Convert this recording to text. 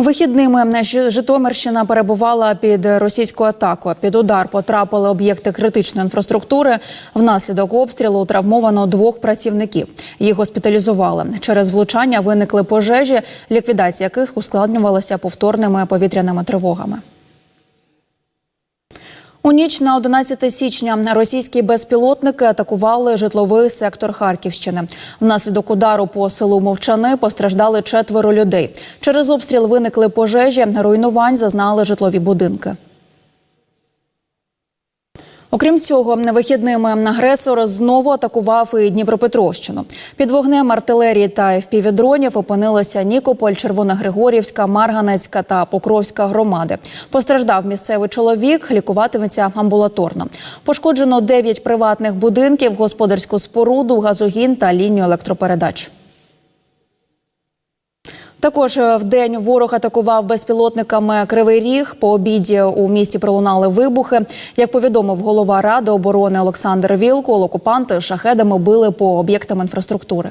Вихідними Жи- Житомирщина перебувала під російською атакою. Під удар потрапили об'єкти критичної інфраструктури. Внаслідок обстрілу травмовано двох працівників. Їх госпіталізували. Через влучання виникли пожежі, ліквідація яких ускладнювалася повторними повітряними тривогами. У ніч на 11 січня російські безпілотники атакували житловий сектор Харківщини. Внаслідок удару по селу Мовчани постраждали четверо людей. Через обстріл виникли пожежі, руйнувань зазнали житлові будинки. Окрім цього, вихідними агресор знову атакував і Дніпропетровщину. Під вогнем артилерії та FPV-дронів опинилися Нікополь, Червоногригорівська, Марганецька та Покровська громади. Постраждав місцевий чоловік, лікуватиметься амбулаторно. Пошкоджено 9 приватних будинків, господарську споруду, газогін та лінію електропередач. Також е, в день ворог атакував безпілотниками Кривий Ріг. По обіді у місті пролунали вибухи. Як повідомив голова ради оборони Олександр Вілкул, окупанти шахедами били по об'єктам інфраструктури.